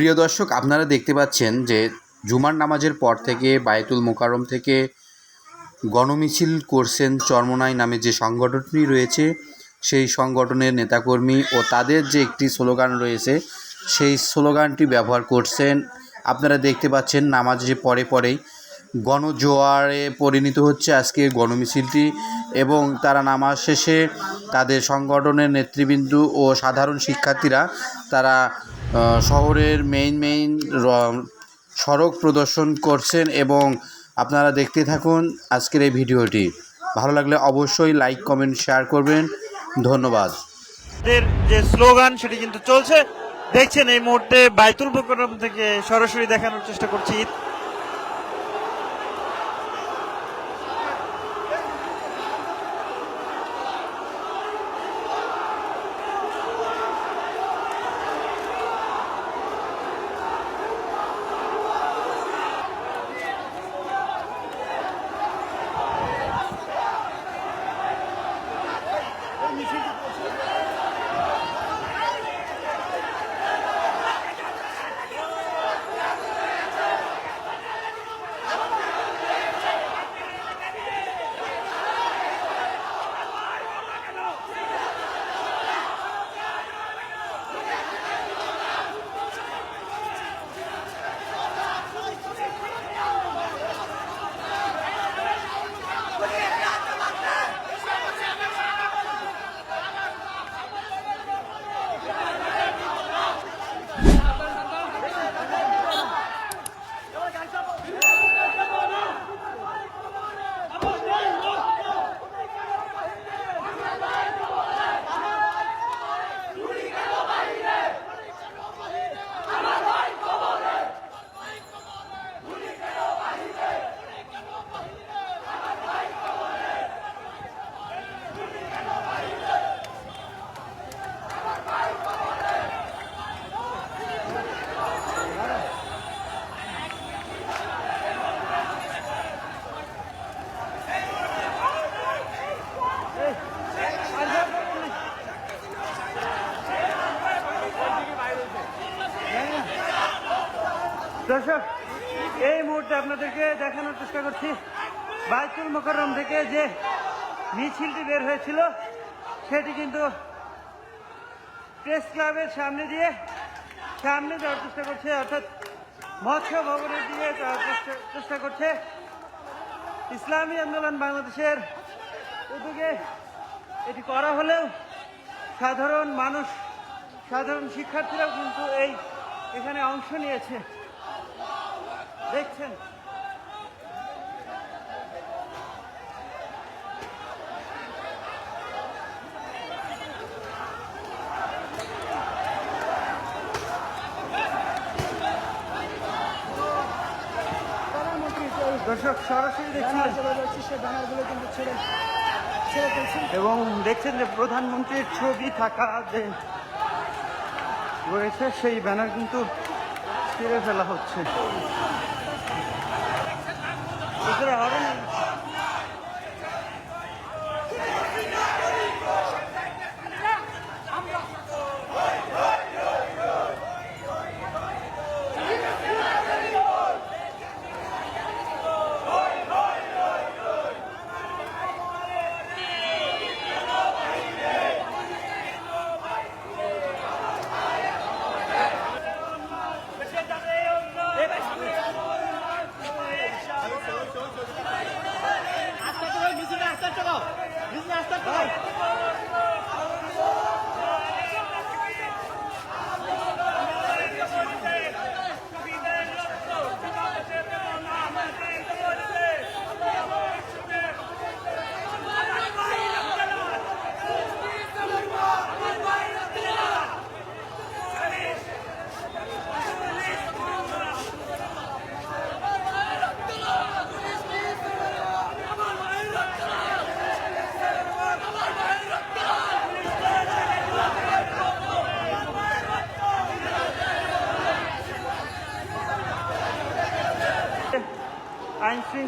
প্রিয় দর্শক, আপনারা দেখতে পাচ্ছেন যে জুমার নামাজের পর থেকে বায়তুল মোকাররম থেকে গণমিছিল করছেন চরমনাই নামে যে সংগঠনটি রয়েছে, সেই সংগঠনের নেতাকর্মী ও তাদের যে একটি স্লোগান রয়েছে, সেই স্লোগানটি ব্যবহার করছেন। আপনারা দেখতে পাচ্ছেন নামাজ যে পরে পরেই গণজোয়ারে পরিণত হচ্ছে আজকে গণমিছিলটি এবং তারা নামাজ শেষে তাদের সংগঠনের নেতৃবৃন্দ ও সাধারণ শিক্ষার্থীরা তারা শহরের মেইন মেইন সড়ক প্রদর্শন করছেন এবং আপনারা দেখতে থাকুন আজকের এই ভিডিওটি। ভালো লাগলে অবশ্যই লাইক কমেন্ট শেয়ার করবেন। ধন্যবাদ। যে স্লোগান, সেটি কিন্তু চলছে। দেখছেন এই মুহূর্তে বাইতুল মোকরম থেকে সরাসরি দেখানোর চেষ্টা করছি দর্শক, এই মুহূর্তে আপনাদেরকে দেখানোর চেষ্টা করছি বাইতুল মোকাররম থেকে যে মিছিলটি বের হয়েছিল, সেটি কিন্তু প্রেস ক্লাবের সামনে দিয়ে সামনে যাওয়ার চেষ্টা করছে, অর্থাৎ মৎস্য ভবনের দিকে যাওয়ার চেষ্টা করছে ইসলামী আন্দোলন বাংলাদেশের উদ্যোগে। এটি করা হলেও সাধারণ মানুষ, সাধারণ শিক্ষার্থীরাও কিন্তু এই এখানে অংশ নিয়েছে। দেখছেন? দর্শক সরাসরি দেখছেন এবং দেখছেন যে প্রধানমন্ত্রীর ছবি থাকা যে রয়েছে সেই ব্যানার কিন্তু ছিঁড়ে ফেলা হচ্ছে। Harun.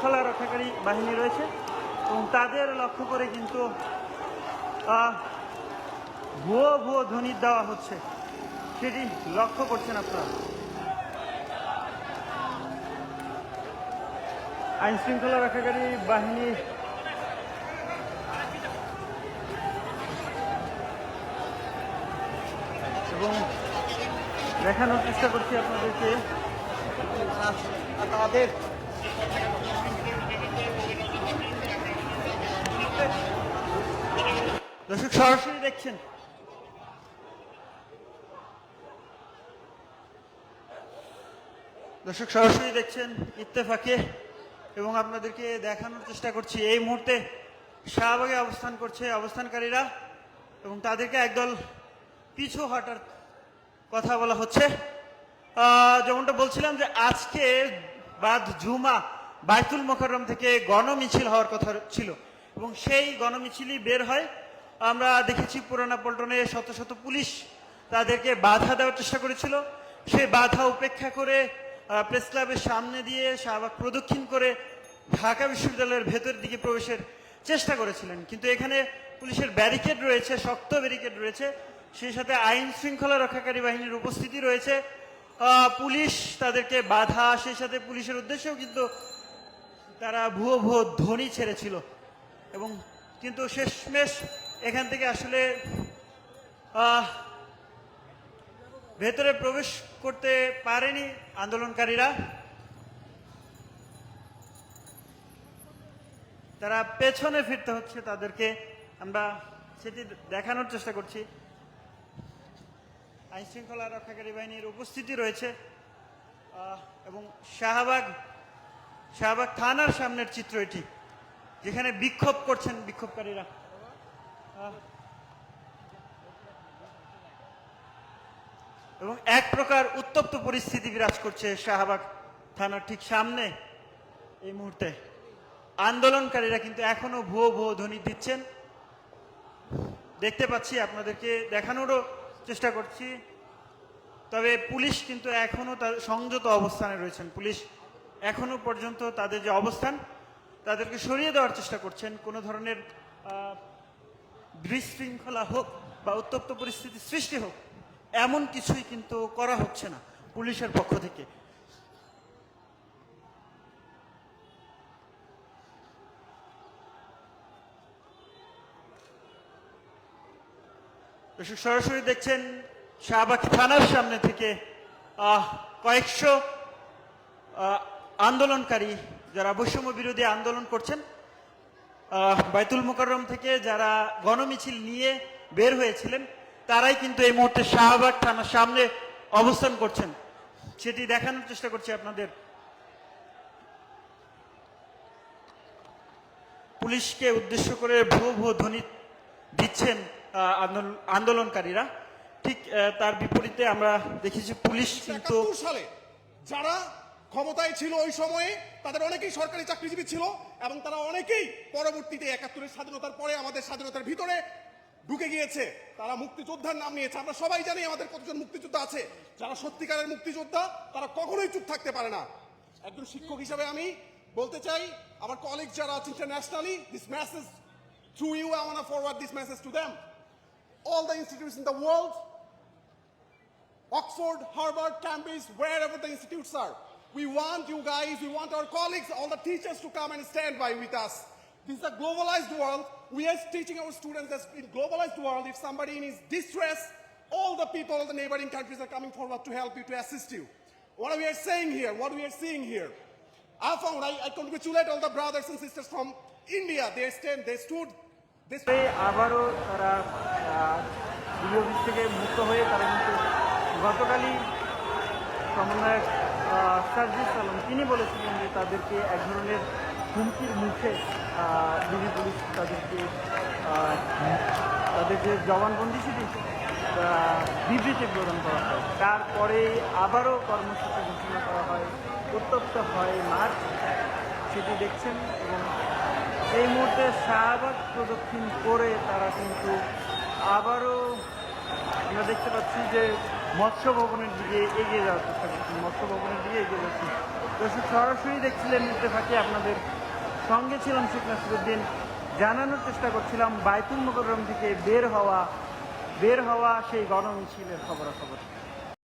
শৃঙ্খলা রক্ষাকারী বাহিনী রয়েছে এবং তাদের লক্ষ্য করে কিন্তু ভুয়ো ভুয়ো ধ্বনি দেওয়া হচ্ছে। সেটি লক্ষ্য করছেন আপনারা। আইন শৃঙ্খলা রক্ষাকারী বাহিনী এবং দেখানোর চেষ্টা করছি আপনাদেরকে। তাদের দর্শক সরাসরি দেখছেন। দর্শক সরাসরি দেখছেন ইত্তেফাকে এবং আপনাদেরকে দেখানোর চেষ্টা করছি। এই মুহূর্তে শাহবাগে অবস্থান করছে অবস্থানকারীরা এবং তাদেরকে একদল পিছু হটার কথা বলা হচ্ছে। যেমনটা বলছিলাম যে আজকে বাদ জুমা বাইতুল মোকাররম থেকে গণমিছিল হওয়ার কথা ছিল। এবং সেই গণমিছিলই বের হয়। আমরা দেখেছি পুরানা পল্টনে শত শত পুলিশ তাদেরকে বাধা দেওয়ার চেষ্টা করেছিল। সেই বাধা উপেক্ষা করে প্রেস ক্লাবের সামনে দিয়ে শাহবাগ প্রদক্ষিণ করে ঢাকা বিশ্ববিদ্যালয়ের ভেতর দিকে প্রবেশের চেষ্টা করেছিলেন। কিন্তু এখানে পুলিশের ব্যারিকেড রয়েছে, শক্ত ব্যারিকেড রয়েছে। সেই সাথে আইন শৃঙ্খলা রক্ষাকারী বাহিনীর উপস্থিতি রয়েছে। পুলিশ তাদেরকে বাধা, সেই সাথে পুলিশের উদ্দেশ্যেও কিন্তু তারা ভুয়ো ভুয়ো ধ্বনি ছেড়েছিল। এবং কিন্তু শেষমেশ এখান থেকে আসলে ভেতরে প্রবেশ করতে পারেনি আন্দোলনকারীরা। তারা পেছনে ফিরতে হচ্ছে তাদেরকে। আমরা সেটি দেখানোর চেষ্টা করছি। আইন শৃঙ্খলা রক্ষাকারী বাহিনীর উপস্থিতি রয়েছে। এবং শাহবাগ শাহবাগ থানার সামনের চিত্র এটি। যেখানে বিক্ষোভ করছেন বিক্ষোভকারীরা। এবং এক প্রকার উত্তপ্ত পরিস্থিতি বিরাজ করছে শাহবাগ থানার ঠিক সামনে এই মুহূর্তে। আন্দোলনকারীরা কিন্তু এখনও ভুয়ো ভুয়ো ধ্বনি দিচ্ছেন। দেখতে পাচ্ছি, আপনাদেরকে দেখানোরও চেষ্টা করছি। তবে পুলিশ কিন্তু এখনও তার সংযত অবস্থানে রয়েছেন। পুলিশ এখনও পর্যন্ত তাদের যে অবস্থান তাদেরকে সরিয়ে দেওয়ার চেষ্টা করছেন। কোনো ধরনের বিশৃঙ্খলা হোক বা উত্তপ্ত পরিস্থিতি সৃষ্টি হোক, এমন কিছুই কিন্তু করা হচ্ছে না পুলিশের পক্ষ থেকে। সরাসরি দেখছেন শাহবাগ থানার সামনে থেকে কয়েকশো আন্দোলনকারী যারা বৈষম্য বিরোধী আন্দোলন করছেন বাইতুল মোকাররম থেকে যারা গণমিছিল নিয়ে বের হয়েছিলেন, তারাই কিন্তু এই মুহূর্তে শাহবাগ থানার সামনে অবস্থান করছেন। সেটি দেখানোর চেষ্টা করছি আপনাদের। পুলিশকে উদ্দেশ্য করে ভুয়ো ভুয়ো ধ্বনি দিচ্ছেন আন্দোলনকারীরা। ঠিক তার বিপরীতে আমরা দেখেছি পুলিশ কিন্তু যারা ক্ষমতায় ছিল ওই সময়ে তাদের অনেকেই সরকারি চাকরিজীবী ছিল এবং তারা অনেকেই পরবর্তীতে একাত্তরের স্বাধীনতার পরে আমাদের স্বাধীনতার ভিতরে ঢুকে গিয়েছে। তারা মুক্তিযোদ্ধার নাম নিয়েছে। আমরা সবাই জানি আমাদের কতজন মুক্তিযোদ্ধা আছে। যারা সত্যিকারের মুক্তিযোদ্ধা তারা কখনোই চুপ থাকতে পারে না। একজন শিক্ষক হিসাবে আমি বলতে চাই আমার কলিগ যারা আছে internationally this message through you I want forward this message to them all the institutes in the world Oxford, Harvard, Cambridge, wherever the institutes are. We want you guys, we want our colleagues, all the teachers to come and stand by with us. This is a globalized world. We are teaching our students that in globalized world, if somebody is distress, all the people of the neighboring countries are coming forward to help you, to assist you. What we are saying here, what we are seeing here, I found, I, I congratulate all the brothers and sisters from India. They stand, they stood, they এই আবারও তারা DB office থেকে মুক্ত হয়ে তারা কিন্তু গতকালই সমন্বয়ক আহ, Sarjis Alam, তিনি বলেছিলেন যে তাদেরকে এক ধরনের হুমকির মুখে ডিবি পুলিশ তাদেরকে তাদের যে জবানবন্দি সেটি বিবৃতি প্রদান করা হয়। তারপরে আবারও কর্মসূচি ঘোষণা করা হয় উত্তপ্ত হয় মার্চ, সেটি দেখছেন এবং এই মুহূর্তে শাহবাগ প্রদক্ষিণ করে তারা কিন্তু আবারও আমরা দেখতে পাচ্ছি যে মৎস্য ভবনের দিকে এগিয়ে যাওয়ার চেষ্টা করছি মৎস্য ভবনের দিকে এগিয়ে যাচ্ছি। সে সরাসরি দেখছিলেন ইত্তেফাকে আপনাদের সঙ্গে ছিলাম শেখ নাসিরুদ্দিন জানানোর চেষ্টা করছিলাম, বাইতুল মকরম থেকে বের হওয়া বের হওয়া সেই গণমিছিলের খবরাখবর।